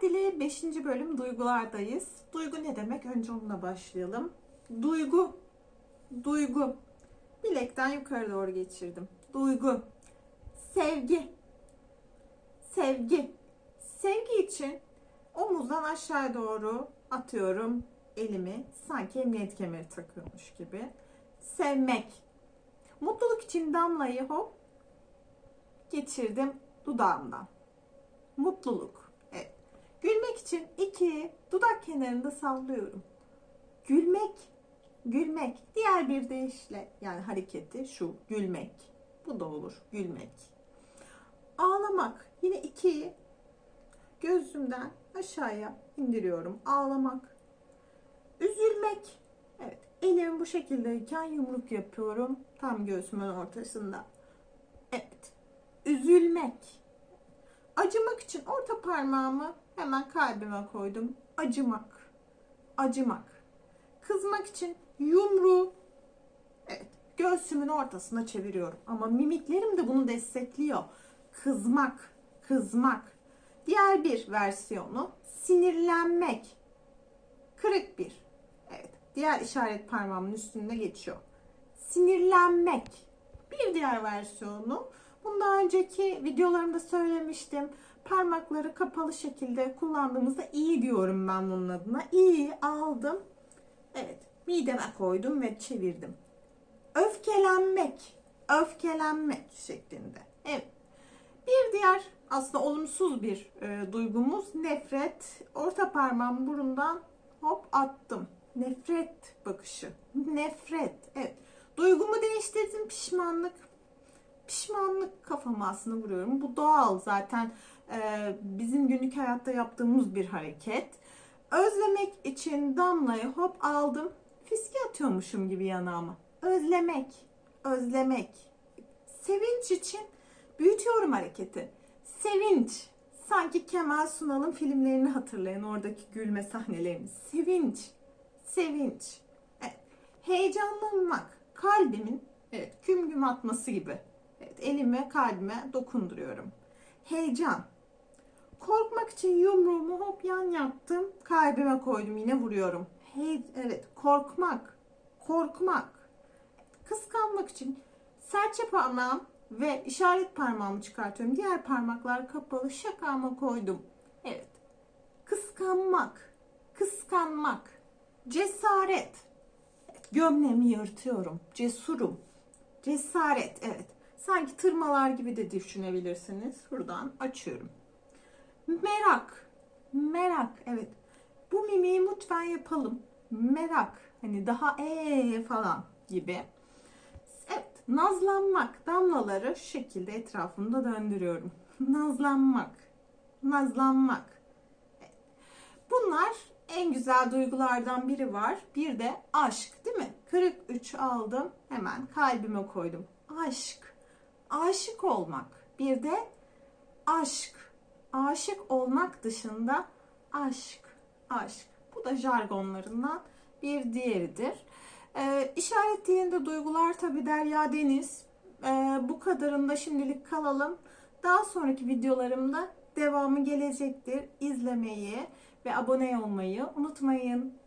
Dili 5. bölüm duygulardayız. Duygu ne demek? Önce onunla başlayalım. Duygu. Duygu. Bilekten yukarı doğru geçirdim. Duygu. Sevgi. Sevgi. Sevgi için omuzdan aşağı doğru atıyorum elimi. Sanki emniyet kemeri takıyormuş gibi. Sevmek. Mutluluk için damlayı hop geçirdim dudağımdan. Mutluluk. Gülmek için iki dudak kenarında sallıyorum. Gülmek, gülmek. Diğer bir deyişle yani hareketi şu gülmek. Bu da olur gülmek. Ağlamak. Yine iki gözümden aşağıya indiriyorum. Ağlamak. Üzülmek. Evet. Elim bu şekildeyken yumruk yapıyorum. Tam göğsümün ortasında. Evet. Üzülmek. Acımak için orta parmağımı hemen kalbime koydum. Acımak. Acımak. Kızmak için yumruğu evet, göğsümün ortasına çeviriyorum. Ama mimiklerim de bunu destekliyor. Kızmak. Kızmak. Diğer bir versiyonu sinirlenmek. Kırık bir. Evet. Diğer işaret parmağımın üstünde geçiyor. Sinirlenmek. Bir diğer versiyonu bunu daha önceki videolarımda söylemiştim. Parmakları kapalı şekilde kullandığımızda iyi diyorum ben bunun adına. İyi aldım. Evet. Mideme koydum ve çevirdim. Öfkelenmek. Öfkelenmek şeklinde. Evet. Bir diğer aslında olumsuz bir e, duygumuz nefret. Orta parmağım burundan hop attım. Nefret bakışı. Nefret. Evet. Duygumu değiştirdim. Pişmanlık. Pişmanlık kafama aslında vuruyorum. Bu doğal zaten e, bizim günlük hayatta yaptığımız bir hareket. Özlemek için damlayı hop aldım. Fiske atıyormuşum gibi yanağıma. Özlemek. Özlemek. Sevinç için büyütüyorum hareketi. Sevinç. Sanki Kemal Sunal'ın filmlerini hatırlayın. Oradaki gülme sahnelerini. Sevinç. Sevinç. Evet. Heyecanlanmak. Kalbimin evet, güm güm atması gibi. Evet, elime kalbime dokunduruyorum. Heyecan. Korkmak için yumruğumu hop yan yaptım. Kalbime koydum yine vuruyorum. Hey, evet korkmak. Korkmak. Kıskanmak için serçe parmağım ve işaret parmağımı çıkartıyorum. Diğer parmaklar kapalı şakama koydum. Evet. Kıskanmak. Kıskanmak. Cesaret. Evet, gömleğimi yırtıyorum. Cesurum. Cesaret. Evet. Sanki tırmalar gibi de düşünebilirsiniz. Buradan açıyorum. Merak. Merak. Evet. Bu mimiği lütfen yapalım. Merak. Hani daha ee falan gibi. Evet. Nazlanmak. Damlaları şu şekilde etrafımda döndürüyorum. Nazlanmak. Nazlanmak. Bunlar en güzel duygulardan biri var. Bir de aşk değil mi? Kırık 3 aldım. Hemen kalbime koydum. Aşk. Aşık olmak. Bir de aşk. Aşık olmak dışında aşk. Aşk. Bu da jargonlarından bir diğeridir. Ee, işaret duygular tabi Derya Deniz. Ee, bu kadarında şimdilik kalalım. Daha sonraki videolarımda devamı gelecektir. İzlemeyi ve abone olmayı unutmayın.